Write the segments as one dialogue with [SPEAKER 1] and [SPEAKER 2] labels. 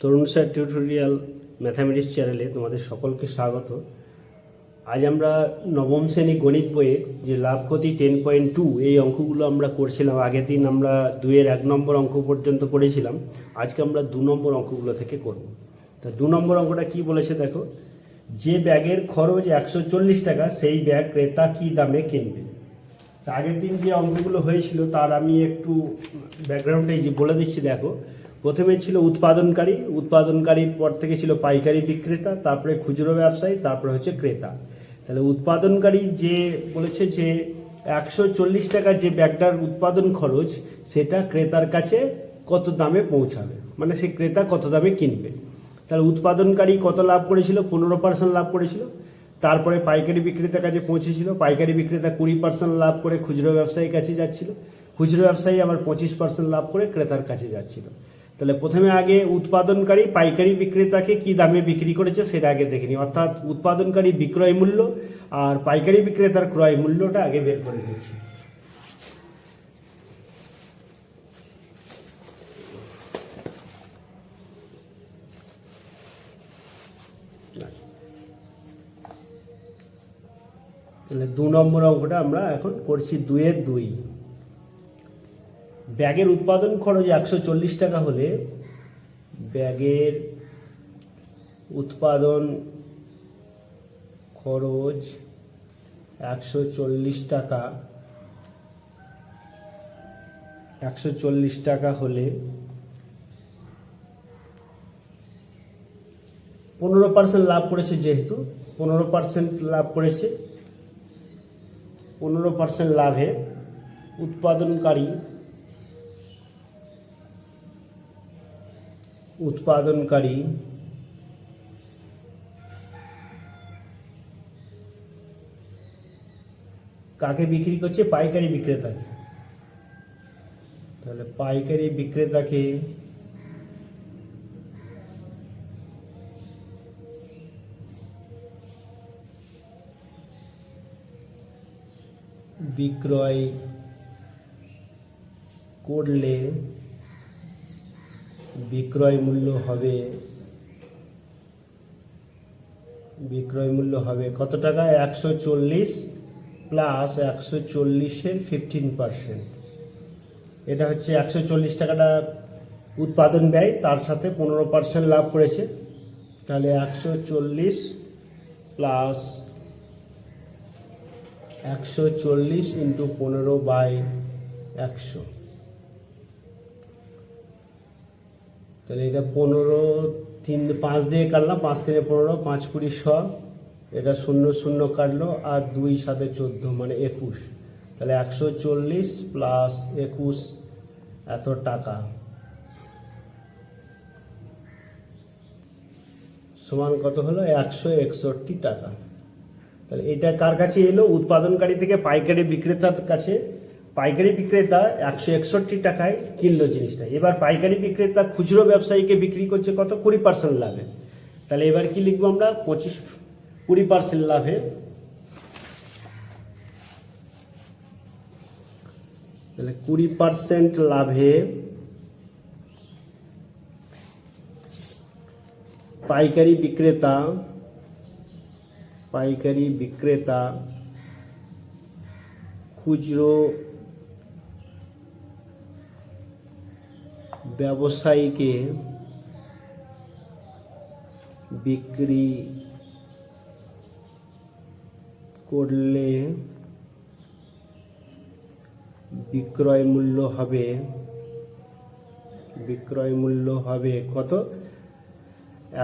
[SPEAKER 1] তরুণ sir tutorial mathematics চ্যানেলে তোমাদের সকলকে স্বাগত। আজ আমরা নবম শ্রেণি গণিত বইয়ে যে লাভ ক্ষতি টেন পয়েন্ট টু এই অঙ্কগুলো আমরা করছিলাম, আগের দিন আমরা দুইয়ের এক নম্বর অঙ্ক পর্যন্ত করেছিলাম আজকে আমরা দু নম্বর অঙ্কগুলো থেকে করব। তা দু নম্বর অঙ্কটা কি বলেছে দেখো, যে ব্যাগের খরচ একশো চল্লিশ টাকা, সেই ব্যাগ ক্রেতা কি দামে কিনবে? তা আগের দিন যে অঙ্কগুলো হয়েছিল, তার আমি একটু ব্যাকগ্রাউন্ডে বলে দিচ্ছি, দেখো। প্রথমে ছিল উৎপাদনকারী, উৎপাদনকারীর পর থেকে ছিল পাইকারি বিক্রেতা, তারপরে খুচরো ব্যবসায়ী, তারপরে হচ্ছে ক্রেতা। তাহলে উৎপাদনকারী যে বলেছে যে একশো চল্লিশ টাকা যে ব্যাগটার উৎপাদন খরচ, সেটা ক্রেতার কাছে কত দামে পৌঁছাবে? মানে সে ক্রেতা কত দামে কিনবে? তাহলে উৎপাদনকারী কত লাভ করেছিল? পনেরো পার্সেন্ট লাভ করেছিল। তারপরে পাইকারি বিক্রেতার কাছে পৌঁছেছিল। পাইকারি বিক্রেতা কুড়ি পার্সেন্ট লাভ করে খুচরো ব্যবসায়ীর কাছে যাচ্ছিল। খুচরো ব্যবসায়ী আবার পঁচিশ পার্সেন্ট লাভ করে ক্রেতার কাছে যাচ্ছিল। তাহলে প্রথমে আগে উৎপাদনকারী পাইকারি বিক্রেতাকে কি দামে বিক্রি করেছে সেটা আগে দেখে নিই। অর্থাৎ উৎপাদনকারী বিক্রয় মূল্য আর পাইকারি বিক্রেতার ক্রয় মূল্যটা আগে বের করে নিচ্ছি। তাহলে দু নম্বর অঙ্কটা আমরা এখন করছি দুয়ের দুই। ব্যাগের উৎপাদন খরচ একশো চল্লিশ টাকা হলে ব্যাগের উৎপাদন খরচ একশো চল্লিশ টাকা। একশো চল্লিশ টাকা হলে পনেরো পার্সেন্ট লাভ করেছে যেহেতু, পনেরো পার্সেন্ট লাভ করেছে। পনেরো পার্সেন্ট লাভে উৎপাদনকারী উৎপাদনকারী। কাকে বিক্রি করছে? পাইকারি বিক্রেতাকে। তাহলে পাইকারি বিক্রেতাকে বিক্রয় করলে বিক্রয় মূল্য হবে, বিক্রয় মূল্য হবে কত টাকা? একশো চল্লিশ প্লাস একশো চল্লিশের ফিফটিন পার্সেন্ট এটা হচ্ছে একশো চল্লিশ টাকাটা উৎপাদন ব্যয়, তার সাথে পনেরো পার্সেন্ট লাভ করেছে। তাহলে একশো চল্লিশ প্লাস একশো চল্লিশ ইন্টু পনেরো বাই একশো। তাহলে এটা পনেরো তিন, পাঁচ দিয়ে কাটলাম, পাঁচ তিনে পনেরো, পাঁচ কুড়ি শ এটা শূন্য শূন্য কাটলো আর দুই সাথে চোদ্দ মানে একুশ। তাহলে একশো চল্লিশ প্লাস একুশ, এত টাকা। সমান কত হলো? একশো একষট্টি টাকা। তাহলে এটা কার কাছে এলো? উৎপাদনকারী থেকে পাইকারি বিক্রেতার কাছে। পাইকারি বিক্রেতা একশো একষট্টি টাকায় কিনলো জিনিসটা। এবার পাইকারি বিক্রেতা খুচরো ব্যবসায়ীকে বিক্রি করছে কত? কুড়ি পার্সেন্ট লাভে। তাহলে এবার কি লিখব আমরা? পঁচিশ, কুড়ি পার্সেন্ট লাভে। তাহলে কুড়ি পার্সেন্ট লাভে পাইকারি বিক্রেতা পাইকারি বিক্রেতা, খুচরো ব্যবসায়ীকে বিক্রি করলে বিক্রয় মূল্য হবে, বিক্রয় মূল্য হবে কত?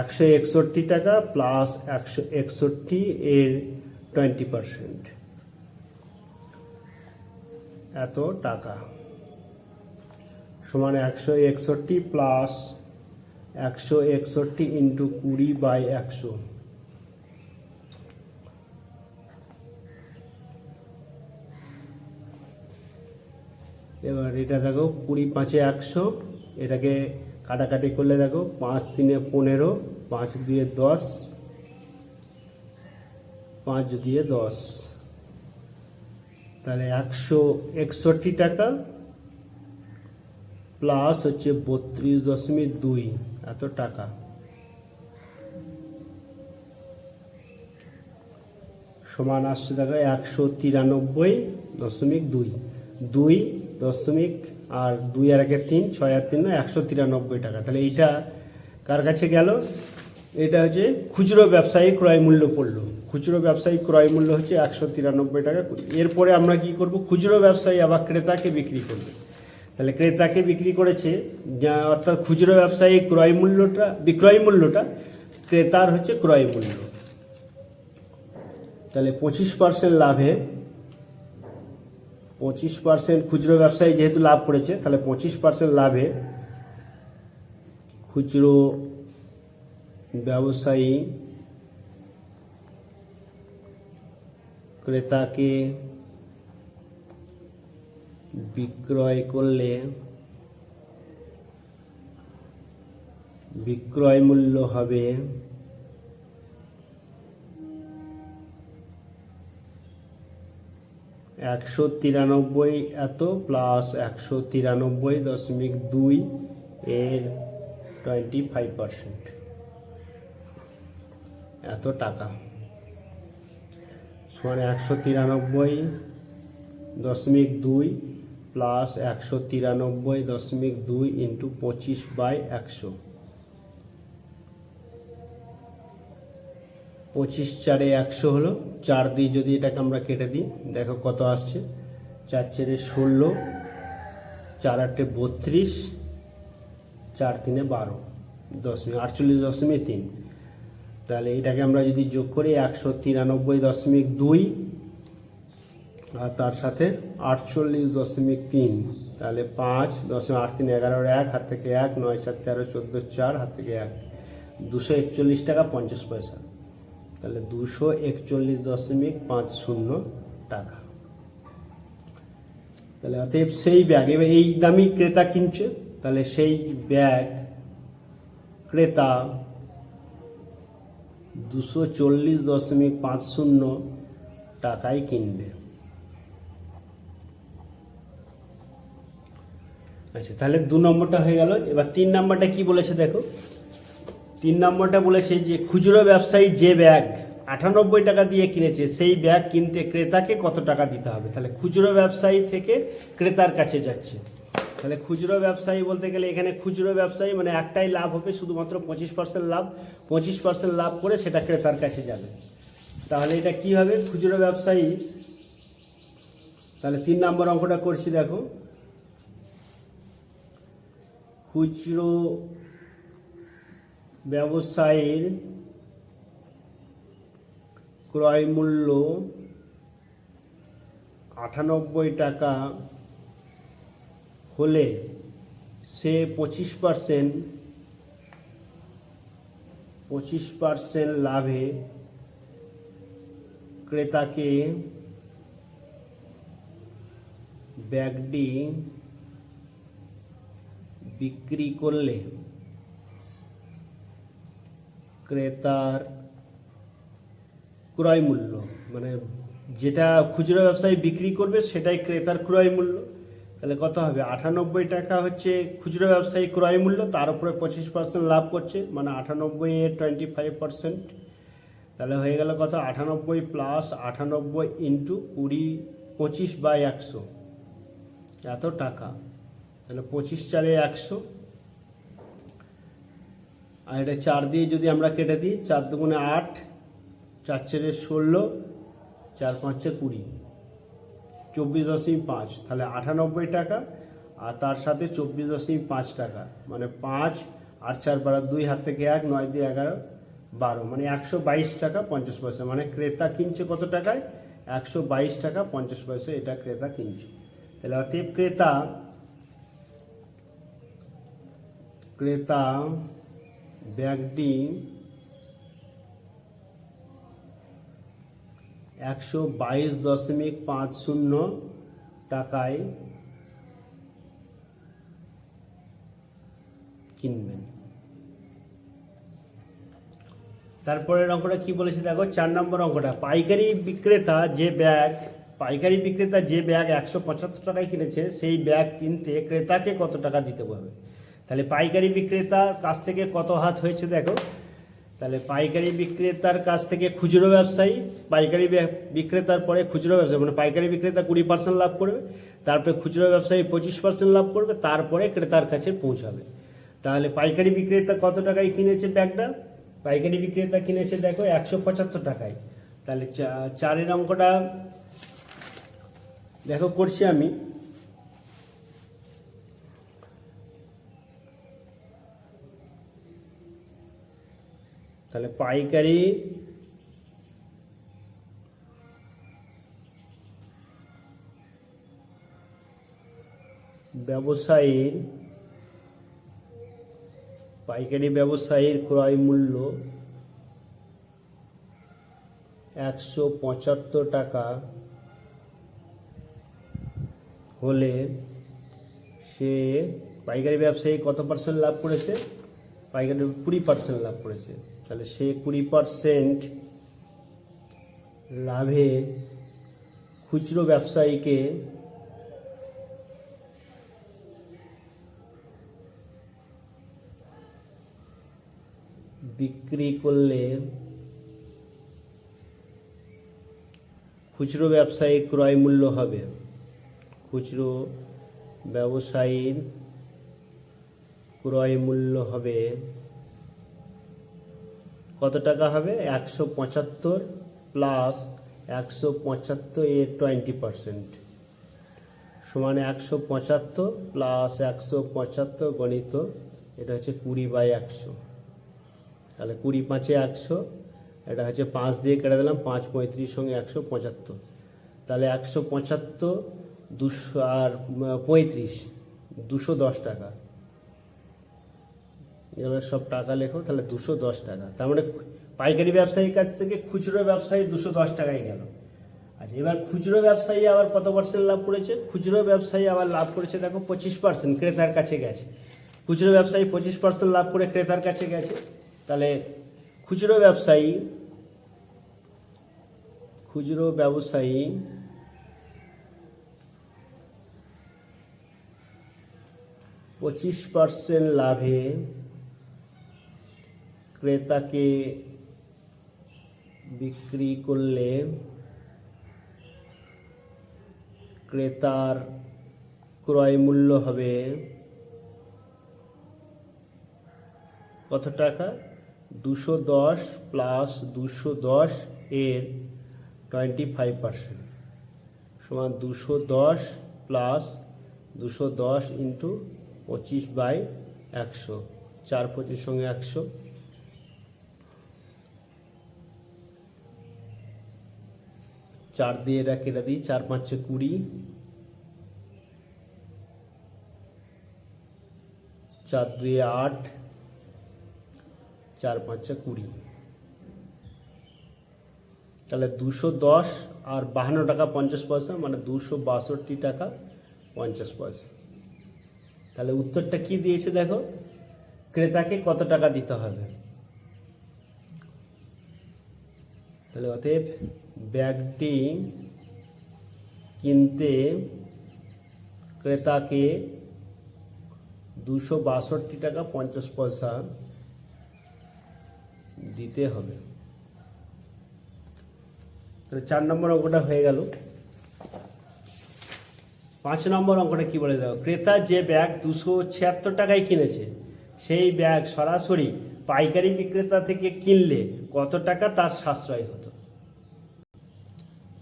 [SPEAKER 1] একশো একষট্টি টাকা প্লাস একশো একষট্টি এর টোয়েন্টি পারসেন্ট এত টাকা। সমান একশো একষট্টি প্লাস একশো একষট্টি ইন্টু কুড়ি বাই একশো। এবার এটা দেখো, কুড়ি পাঁচে একশো, এটাকে কাটাকাটি করলে দেখো, পাঁচ তিনে পনেরো, পাঁচ দিয়ে দশ, পাঁচ দিয়ে দশ। তাহলে একশো একষট্টি টাকা প্লাস হচ্ছে বত্রিশ দশমিক দুই। এত টাকা। সমান আসছে দেখো একশো তিরানব্বই দশমিক দুই। দুই দশমিক আর দুই আর একে তিন, ছয় আর তিন নয় একশো তিরানব্বই টাকা। তাহলে এইটা কার কাছে গেল? এটা হচ্ছে খুচরো ব্যবসায়ী ক্রয় মূল্য পড়ল। খুচরো ব্যবসায়ী ক্রয় মূল্য হচ্ছে একশো তিরানব্বই টাকা। এরপরে আমরা কি করব? খুচরো ব্যবসায়ী আবার ক্রেতাকে বিক্রি করবে। তাহলে ক্রেতাকে বিক্রি করেছে অর্থাৎ খুচরো ব্যবসায়ী ক্রয় মূল্যটা, বিক্রয় মূল্যটা ক্রেতার হচ্ছে ক্রয় মূল্য। তাহলে পঁচিশ পার্সেন্ট লাভে, পঁচিশ পার্সেন্ট খুচরো ব্যবসায়ী যেহেতু লাভ করেছে, তাহলে পঁচিশ পার্সেন্ট লাভে খুচরো ব্যবসায়ী ক্রেতাকে বিক্রয় করলে বিক্রয় মূল্য হবে একশো তিরানব্বই এত প্লাস একশো তিরানব্বই দশমিক দুই এর টোয়েন্টি ফাইভ পার্সেন্ট এত টাকা। সমান একশো তিরানব্বই দশমিক দুই প্লাস একশো তিরানব্বই দশমিক দুই ইন্টু পঁচিশ বাই একশো। পঁচিশ চারে একশো হলো, চার দিয়ে যদি এটাকে আমরা কেটে দিই, দেখো কত আসছে। চার চারে ষোলো, চার আটে বত্রিশ, চার তিনে বারো, দশমিক আটচল্লিশ দশমিক তিন। তাহলে এটাকে আমরা যদি যোগ করি, একশো তিরানব্বই দশমিক দুই আর তার সাথে আটচল্লিশ দশমিক তিন, তাহলে পাঁচ, দশমিক আট তিন, এগারোর এক, হাত থেকে এক, নয়, সাত, তেরো, চোদ্দ, চার, হাত থেকে এক। দুশো একচল্লিশ টাকা পঞ্চাশ পয়সা। তাহলে দুশো একচল্লিশ দশমিক পাঁচ শূন্য টাকা। তাহলে অতএব সেই ব্যাগ, এবার এই দামি ক্রেতা কিনছে, তাহলে সেই ব্যাগ ক্রেতা দুশো চল্লিশ দশমিক পাঁচ শূন্য টাকায় কিনবে। আচ্ছা তাহলে দু নম্বরটা হয়ে গেল। এবার তিন নম্বরটা কি বলেছে দেখো? তিন নম্বরটা বলেছে যে, খুচরো ব্যবসায়ী যে ব্যাগ আটানব্বই টাকা দিয়ে কিনেছে, সেই ব্যাগ কিনতে ক্রেতাকে কত টাকা দিতে হবে? তাহলে খুচরো ব্যবসায়ী থেকে ক্রেতার কাছে যাচ্ছে। তাহলে খুচরো ব্যবসায়ী বলতে গেলে এখানে খুচরো ব্যবসায়ী মানে একটাই লাভ হবে, শুধুমাত্র পঁচিশ পার্সেন্ট লাভ। পঁচিশ পার্সেন্ট লাভ করে সেটা ক্রেতার কাছে যাবে। তাহলে এটা কি হবে? খুচরো ব্যবসায়ী, তাহলে তিন নম্বর অঙ্কটা করছি দেখো। খুচরো ব্যবসায়ীর ক্রয় মূল্য আটানব্বই টাকা হলে সে পঁচিশ পার্সেন্ট পঁচিশ পার্সেন্ট লাভে ক্রেতাকে ব্যাগটি বিক্রি করলে ক্রেতার ক্রয় মূল্য মানে যেটা খুচরো ব্যবসায়ী বিক্রি করবে সেটাই ক্রেতার ক্রয় মূল্য, তাহলে কত হবে? আটানব্বই টাকা হচ্ছে খুচরো ব্যবসায়ী ক্রয় মূল্য, তার উপরে পঁচিশ পার্সেন্ট লাভ করছে মানে আটানব্বই এর টোয়েন্টি ফাইভ পার্সেন্ট তাহলে হয়ে গেল কত? আটানব্বই প্লাস আটানব্বই ইন্টু কুড়ি, পঁচিশ বাই একশো, এত টাকা। তাহলে পঁচিশ চারে একশো। আর এটা চার দিয়ে যদি আমরা কেটে দিই, চার দুগুণে আট, চার চারে ষোলো, চার পাঁচে কুড়ি। চব্বিশ দশমিক পাঁচ, তাহলে আটানব্বই টাকা, আর তার সাথে চব্বিশ দশমিক পাঁচ টাকা। মানে পাঁচ আট চার বারো, দুই হাত থেকে এক, নয় দুই এগারো, বারো। মানে একশো বাইশ টাকা পঞ্চাশ পয়সা। মানে ক্রেতা কিনছে কত টাকায়? একশো বাইশ টাকা পঞ্চাশ পয়সা এটা ক্রেতা কিনছে। তাহলে অতএব ক্রেতা ক্রেতা ব্যাগটি একশো বাইশ দশমিক পাঁচ শূন্য টাকায় কিনবেন। তারপরের অঙ্কটা কি বলেছে দেখো, চার নম্বর অঙ্কটা। পাইকারি বিক্রেতা যে ব্যাগ, পাইকারি বিক্রেতা যে ব্যাগ একশো পঁচাত্তর টাকায় কিনেছে, সেই ব্যাগ কিনতে ক্রেতাকে কত টাকা দিতে হবে? তাহলে পাইকারি বিক্রেতার কাছ থেকে কত হাত হয়েছে দেখো। তাহলে পাইকারি বিক্রেতার কাছ থেকে খুচরো ব্যবসায়ী, পাইকারি বিক্রেতার পরে খুচরো ব্যবসায়ী মানে পাইকারি বিক্রেতা কুড়ি পার্সেন্ট লাভ করবে, তারপরে খুচরো ব্যবসায়ী পঁচিশ পার্সেন্ট লাভ করবে, তারপরে ক্রেতার কাছে পৌঁছাবে। তাহলে পাইকারি বিক্রেতা কত টাকায় কিনেছে ব্যাগটা পাইকারি বিক্রেতা কিনেছে দেখো একশো পঁচাত্তর টাকায়। তাহলে চারের অঙ্কটা দেখো করছি আমি। তাহলে পাইকারি ব্যবসায়ীর পাইকারি ব্যবসায়ীর ক্রয় মূল্য একশো পঁচাত্তর টাকা হলে সে পাইকারি ব্যবসায়ী কত পার্সেন্ট লাভ করেছে? পাইকারি কুড়ি পার্সেন্ট লাভ করেছে। তাহলে সে কুড়ি পারসেন্ট লাভে খুচরো ব্যবসায়ীকে বিক্রি করলে খুচরো ব্যবসায়ী ক্রয় মূল্য হবে। খুচরো ব্যবসায়ীর ক্রয় মূল্য হবে কত টাকা হবে? একশো পঁচাত্তর প্লাস একশো পঁচাত্তর এর টোয়েন্টি পারসেন্ট সমান একশো পঁচাত্তর প্লাস একশো পঁচাত্তর গণিত, এটা হচ্ছে কুড়ি বাই একশো। তাহলে কুড়ি পাঁচে একশো, এটা হচ্ছে পাঁচ দিয়ে কেটে দিলাম, পাঁচ পঁয়ত্রিশ সঙ্গে একশো পঁচাত্তর। তাহলে একশো পঁচাত্তর দুশো আর, পঁয়ত্রিশ, দুশো দশ টাকা। এগুলো সব টাকা লেখো, তাহলে দুশো দশ টাকা। তার মানে পাইকারি ব্যবসায়ীর কাছ থেকে খুচরো ব্যবসায়ী দুশো দশ টাকায় গেল। আচ্ছা এবার খুচরো ব্যবসায়ী আবার কত পার্সেন্ট লাভ করেছে? খুচরো ব্যবসায়ী আবার লাভ করেছে, দেখো, পঁচিশ পার্সেন্ট ক্রেতার কাছে গেছে। খুচরো ব্যবসায়ী পঁচিশ পার্সেন্ট লাভ করে ক্রেতার কাছে গেছে। তাহলে খুচরো ব্যবসায়ী খুচরো ব্যবসায়ী পঁচিশ পার্সেন্ট লাভে ক্রেতাকে বিক্রি করলে ক্রেতার ক্রয় মূল্য হবে কত টাকা? দুশো দশ প্লাস দুশো দশ এর টোয়েন্টি ফাইভ পার্সেন্ট সমান দুশো দশ প্লাস দুশো দশ ইন্টু পঁচিশ বাই একশো, চার পঁচিশ সঙ্গে একশো। চার দিয়ে এটা কেটে দিই, চার, পাঁচে কুড়ি। চার দুয়ে আট, চার, পাঁচে কুড়ি। তাহলে দুশো দশ আর বাহান্ন টাকা পঞ্চাশ পয়সা মানে দুশো বাষট্টি টাকা পঞ্চাশ পয়সা। তাহলে উত্তরটা কি দিয়েছে দেখো? ক্রেতাকে কত টাকা দিতে হবে? তাহলে অতএব ব্যাগটি কিনতে ক্রেতাকে দুশো বাষট্টি টাকা পঞ্চাশ পয়সা দিতে হবে। তাহলে চার নম্বর অঙ্কটা হয়ে গেল। পাঁচ নম্বর অঙ্কটা কি বলে দাও ক্রেতা যে ব্যাগ দুশো ছিয়াত্তর টাকায় কিনেছে, সেই ব্যাগ সরাসরি পাইকারি বিক্রেতা থেকে কিনলে কত টাকা তার সাশ্রয় হতো?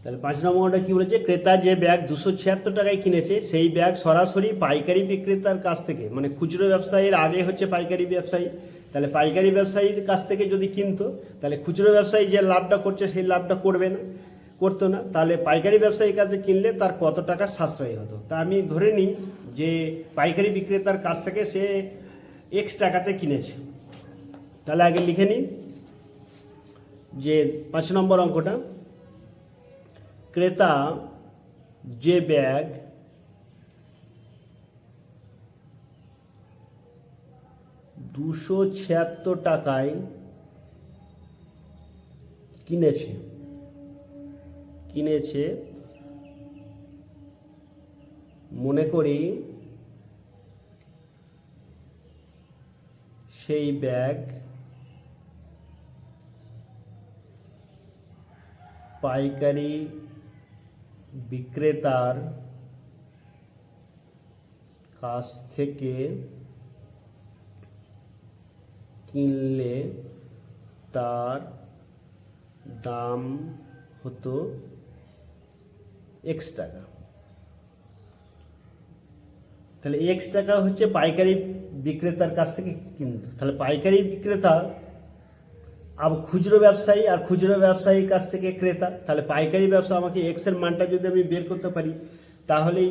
[SPEAKER 1] তাহলে পাঁচ নম্বরটা কি বলেছে? ক্রেতা যে ব্যাগ দুশো ছিয়াত্তর টাকায় কিনেছে, সেই ব্যাগ সরাসরি পাইকারি বিক্রেতার কাছ থেকে মানে খুচরো ব্যবসায়ীর আগে হচ্ছে পাইকারি ব্যবসায়ী। তাহলে পাইকারি ব্যবসায়ীর কাছ থেকে যদি কিনতো, তাহলে খুচরো ব্যবসায়ী যে লাভটা করছে, সেই লাভটা করবে না, করতো না। তাহলে পাইকারি ব্যবসায়ীর কাছে কিনলে তার কত টাকা সাশ্রয় হতো? তা আমি ধরে নিই যে পাইকারি বিক্রেতার কাছ থেকে সে এক্স টাকাতে কিনেছে। তাহলে আগে লিখে নিই যে পাঁচ নম্বর অঙ্কটা। ক্রেতা যে ব্যাগ দুশো ছিয়াত্তর টাকায় কিনেছে কিনেছে মনে করি সেই ব্যাগ পাইকারি বিক্রেতার কাছ থেকে কিনলে তার দাম হতো এক্স টাকা। তাহলে এক্স টাকা হচ্ছে পাইকারি বিক্রেতার কাছ থেকে কিনতো। তাহলে পাইকারি বিক্রেতা আর খুচরো ব্যবসায়ী আর খুচরো ব্যবসায়ীর কাছ থেকে ক্রেতা, তাহলে পাইকারি ব্যবসা আমাকে এক্সের মানটা যদি আমি বের করতে পারি, তাহলেই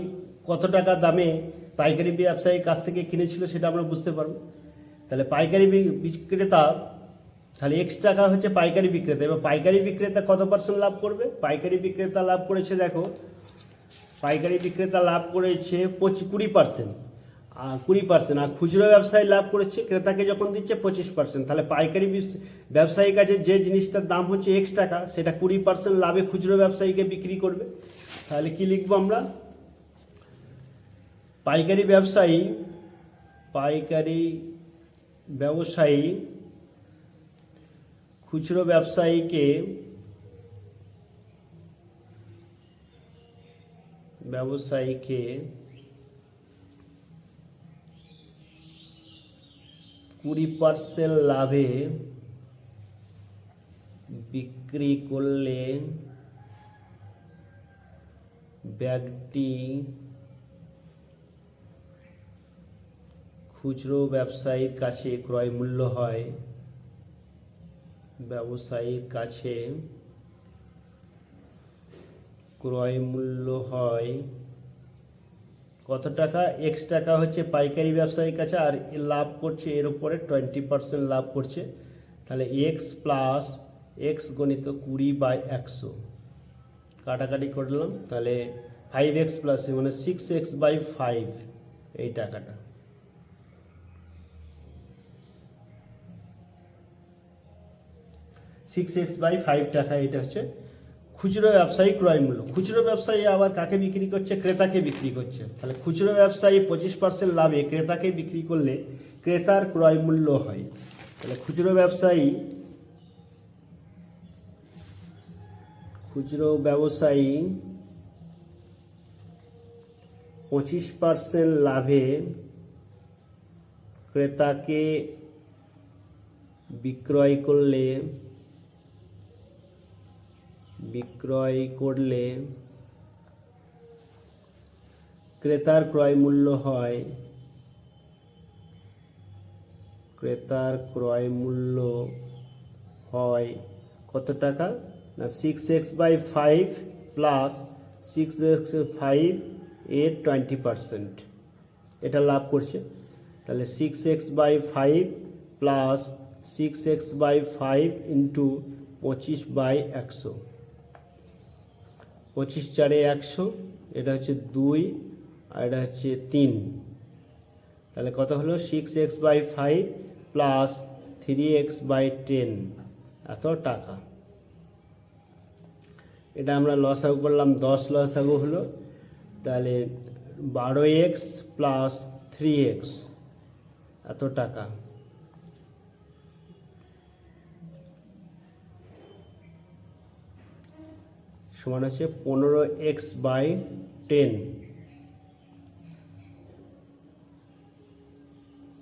[SPEAKER 1] কত টাকা দামে পাইকারি ব্যবসায়ীর কাছ থেকে কিনেছিল সেটা আমরা বুঝতে পারব। তাহলে পাইকারি বিক্রেতা, তাহলে এক্স টাকা হচ্ছে পাইকারি বিক্রেতা। এবার পাইকারি বিক্রেতা কত পার্সেন্ট লাভ করবে? পাইকারি বিক্রেতা লাভ করেছে, দেখো, পাইকারি বিক্রেতা লাভ করেছে পঁচিশ কুড়ি পার্সেন্ট কুড়ি পার্সেন্ট আর খুচরো ব্যবসায়ী লাভ করেছে, ক্রেতাকে যখন দিচ্ছে পঁচিশ পার্সেন্ট তাহলে পাইকারি বিস- ব্যবসায়ীর কাছে যে জিনিসটার দাম হচ্ছে এক্স টাকা, সেটা কুড়ি পার্সেন্ট লাভে খুচরো ব্যবসায়ীকে বিক্রি করবে। তাহলে কি লিখব আমরা? পাইকারি ব্যবসায়ী পাইকারি ব্যবসায়ী খুচরো ব্যবসায়ীকে ব্যবসায়ীকে কুড়ি পার্সেন্ট লাভে বিক্রি করলে ব্যাগটি খুচরো ব্যবসায়ীর কাছে ক্রয় মূল্য হয়। ব্যবসায়ীর কাছে ক্রয় মূল্য হয় কত টাকা? এক্স টাকা হচ্ছে পাইকারি ব্যবসায়ীর কাছে আর লাভ করছে, এর উপরে টোয়েন্টি পার্সেন্ট লাভ করছে। তাহলে এক্স প্লাস এক্স গণিত কুড়ি বাই একশো। কাটাকাটি করলাম তাহলে ফাইভ এক্স প্লাস মানে সিক্স এক্স বাই ফাইভ এই টাকাটা। সিক্স এক্স বাই ফাইভ টাকা, এটা হচ্ছে খুচরো ব্যবসায়ী ক্রয় মূল্য। খুচরো ব্যবসায়ী আবার কাকে বিক্রি করছে? ক্রেতাকে বিক্রি করছে। তাহলে খুচরো ব্যবসায়ী পঁচিশ পার্সেন্ট লাভে ক্রেতাকে বিক্রি করলে ক্রেতার ক্রয় মূল্য হয়। তাহলে খুচরো ব্যবসায়ী খুচরো ব্যবসায়ী পঁচিশ পার্সেন্ট লাভে ক্রেতাকে বিক্রয় করলে বিক্রয় করলে ক্রেতার ক্রয় মূল্য হয়। ক্রেতার ক্রয় মূল্য হয় কত টাকা? না six x by five plus six x five এর টোয়েন্টি পারসেন্ট এটা লাভ করছে। তাহলে six x by five plus six x by five into পঁচিশ বাই একশো। পঁচিশ চারে একশো, এটা হচ্ছে দুই, আর এটা হচ্ছে তিন। তাহলে কত হলো? Six x by five plus three x by ten এত টাকা। এটা আমরা লসাগু করলাম, দশ লসাগু হলো। তাহলে বারো এক্স প্লাস থ্রি এক্স এত টাকা। সমান হচ্ছে পনেরো এক্স বাই টেন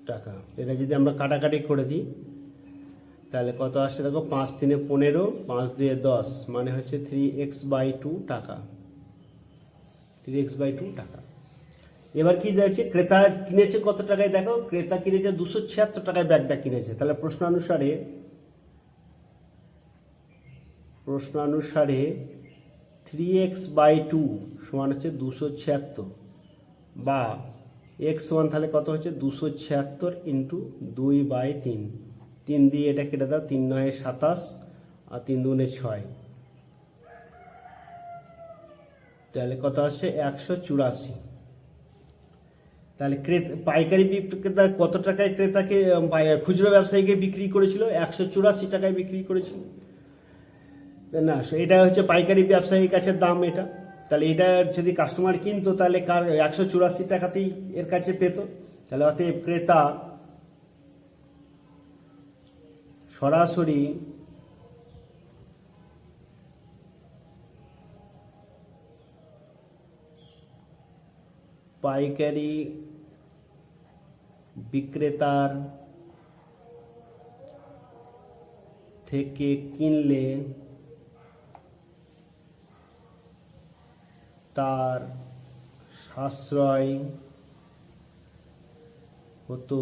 [SPEAKER 1] টাকা। এটা যদি আমরা কাটাকাটি করে দিই, তাহলে কত আসছে দেখো? পাঁচ তিনে পনেরো, পাঁচ দুয়ে দশ মানে হচ্ছে থ্রি এক্স বাই টু টাকা। থ্রি এক্স বাই টু টাকা। এবার কি দেখছে? ক্রেতা কিনেছে কত টাকায় দেখো? ক্রেতা কিনেছে দুশো ছিয়াত্তর টাকায় ব্যাগটা কিনেছে। তাহলে প্রশ্নানুসারে প্রশ্নানুসারে থ্রি এক্স বাই টু সমান হচ্ছে দুশো ছিয়াত্তর বা এক্স ওয়ান তাহলে কত হচ্ছে? দুশো ছিয়াত্তর ইন্টু দুই বাই তিন। তিন দিয়ে এটা কেটে দাও, তিন নয় সাতাশ আর তিন দুগুণে ছয়। তাহলে কত আসছে একশো চুরাশি। তাহলে ক্রেতা, পাইকারি বিক্রেতা কত টাকায় ক্রেতাকে খুচরো ব্যবসায়ীকে বিক্রি করেছিল? একশো চুরাশি টাকায় বিক্রি করেছিল। না এটা হচ্ছে পাইকারি ব্যবসায়ীর কাছে দাম এটা। তাহলে এটা যদি কাস্টমার কিনতো, তাহলে কার একশো চুরাশি টাকাতেই এর কাছে পেতো। তাহলে অতএব ক্রেতা সরাসরি পাইকারি বিক্রেতার থেকে কিনলে তার সাশ্রয় হতো।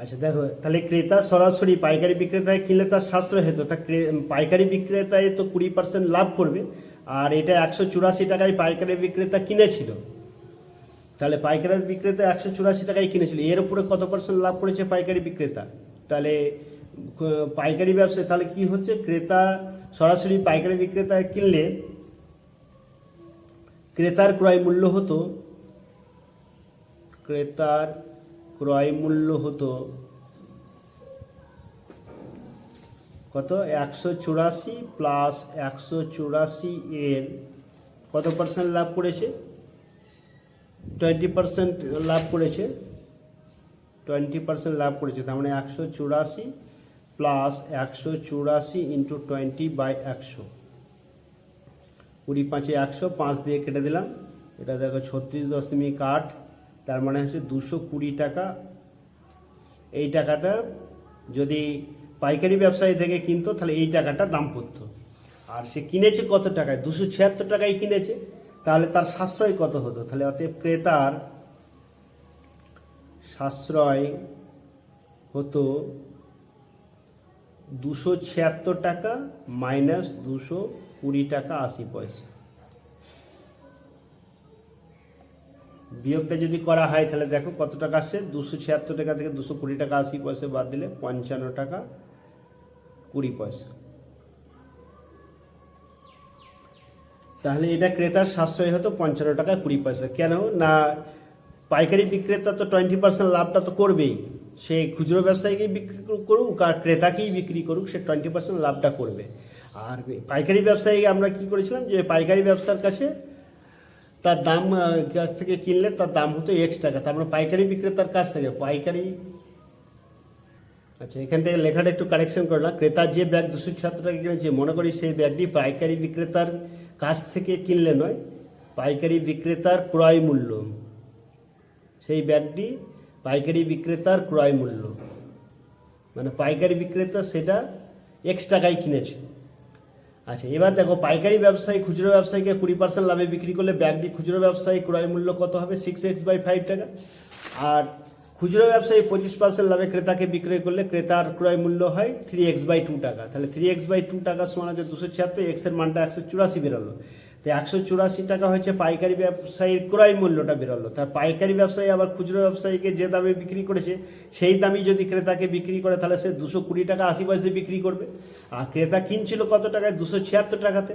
[SPEAKER 1] আচ্ছা দেখো, তাহলে ক্রেতা সরাসরি পাইকারি বিক্রেতায় কিনলে তার সাশ্রয় হতো। তা পাইকারি বিক্রেতায় তো কুড়ি পার্সেন্ট লাভ করবে, আর এটা একশো চুরাশি টাকায় পাইকারি বিক্রেতা কিনেছিল। তাহলে পাইকারি বিক্রেতা একশো চুরাশি টাকায় কিনেছিল, এর উপরে কত পার্সেন্ট লাভ করেছে পাইকারি বিক্রেতা? তাহলে পাইকারি ব্যবসায়, তাহলে কি হচ্ছে? ক্রেতা সরাসরি পাইকারি বিক্রেতায় কিনলে ক্রেতার ক্রয় মূল্য হতো, ক্রেতার ক্রয় মূল্য হতো কত? একশো চুরাশি প্লাস একশো চুরাশি এর কত পার্সেন্ট লাভ করেছে? টোয়েন্টি পার্সেন্ট লাভ করেছে। টোয়েন্টি পার্সেন্ট লাভ করেছে, তার মানে একশো চুরাশি প্লাস একশো চুরাশি ইন্টু টোয়েন্টি বাই একশো। কুড়ি পাঁচে একশো, পাঁচ দিয়ে কেটে দিলাম। এটা দেখো ছত্রিশ দশমিক আট, তার মানে হচ্ছে দুশো কুড়ি টাকা। এই টাকাটা যদি পাইকারি ব্যবসায়ী থেকে কিনতো, তাহলে এই টাকাটা দাম পড়তো। আর সে কিনেছে কত টাকায়? দুশো ছিয়াত্তর টাকায় কিনেছে। তাহলে তার সাশ্রয় কত হতো? তাহলে অতএব ক্রেতার সাশ্রয় হতো দুশো ছিয়াত্তর টাকা মাইনাস দুশো কুড়ি টাকা আশি পয়সা। বিয়োগটা যদি করা হয় তাহলে দেখো কত টাকা আসছে? দুশো ছিয়াত্তর টাকা থেকে দুশো কুড়ি টাকা আশি পয়সা বাদ দিলে পঞ্চান্ন টাকা কুড়ি পয়সা। তাহলে এটা ক্রেতার সাশ্রয় হতো পঞ্চান্ন টাকা কুড়ি পয়সা। কেন? না, পাইকারি বিক্রেতা তো টোয়েন্টি পার্সেন্ট লাভটা তো করবেই। সে খুচরো ব্যবসায়ীকেই বিক্রি করুক, আর ক্রেতাকেই বিক্রি করুক, সে টোয়েন্টি পার্সেন্ট লাভটা করবে। আর পাইকারি ব্যবসায়ী আমরা কি করেছিলাম যে, পাইকারি ব্যবসার কাছে তার দাম কাছ থেকে কিনলে তার দাম হতো এক্স টাকা। তার মানে পাইকারি বিক্রেতার কাছ থেকে, পাইকারি আচ্ছা এখান থেকে লেখাটা একটু কারেকশন করলাম ক্রেতা যে ব্যাগ দুশো ছিয়াত্তর টাকা কিনেছে, মনে করি সেই ব্যাগটি পাইকারি বিক্রেতার কাছ থেকে কিনলে নয়, পাইকারি বিক্রেতার ক্রয় মূল্য। সেই ব্যাগটি পাইকারি বিক্রেতার ক্রয় মূল্য। মানে পাইকারি বিক্রেতা সেটা এক্স টাকায় কিনেছে। আচ্ছা এবার দেখো, পাইকারি ব্যবসায়ী খুচরো ব্যবসায়ীকে কুড়ি পার্সেন্ট লাভে বিক্রি করলে ব্যাগটি খুচরো ব্যবসায়ী ক্রয় মূল্য কত হবে? সিক্স এক্স বাই ফাইভ টাকা। আর খুচরো ব্যবসায়ী পঁচিশ পার্সেন্ট লাভে ক্রেতাকে বিক্রয় করলে ক্রেতার ক্রয় মূল্য হয় থ্রি এক্স বাই টু টাকা। তাহলে থ্রি এক্স বাই টু টাকা সমান হচ্ছে দুশো ছিয়াত্তর এক্সের মানটা একশো চুরাশি বেরোলো। তো একশো চুরাশি টাকা হচ্ছে পাইকারি ব্যবসায়ীর ক্রয় মূল্যটা বেরোলো। তার পাইকারি ব্যবসায়ী আবার খুচরো ব্যবসায়ীকে যে দামে বিক্রি করেছে, সেই দামই যদি ক্রেতাকে বিক্রি করে, তাহলে সে দুশো কুড়ি টাকা আশি পয়সা বিক্রি করবে। আর ক্রেতা কিনছিল কত টাকায়? দুশো ছিয়াত্তর টাকাতে।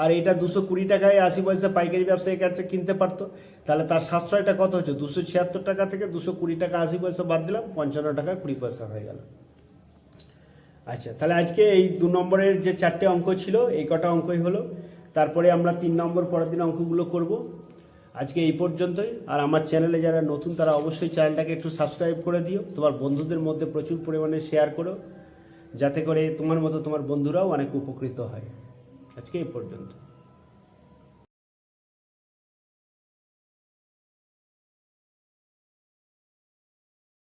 [SPEAKER 1] আর এটা দুশো কুড়ি টাকায় আশি পয়সা পাইকারি ব্যবসায়ীর কাছে কিনতে পারতো। তাহলে তার সাশ্রয়টা কত হচ্ছে দুশো ছিয়াত্তর টাকা থেকে দুশো কুড়ি টাকা আশি পয়সা বাদ দিলাম, পঞ্চান্ন টাকা কুড়ি পয়সা হয়ে গেল। আচ্ছা তাহলে আজকে এই দু নম্বরের যে চারটে অঙ্ক ছিল, এই কটা অঙ্কই হলো। তারপরে আমরা তিন নম্বর পরের দিন অঙ্কগুলো করব। আজকে এই পর্যন্তই। আর আমার চ্যানেলে যারা নতুন, তারা অবশ্যই চ্যানেলটাকে একটু সাবস্ক্রাইব করে দিও। তোমার বন্ধুদের মধ্যে প্রচুর পরিমাণে শেয়ার করো। যাতে করে তোমার মতো তোমার বন্ধুরাও অনেক উপকৃত হয়। আজকে এই পর্যন্ত।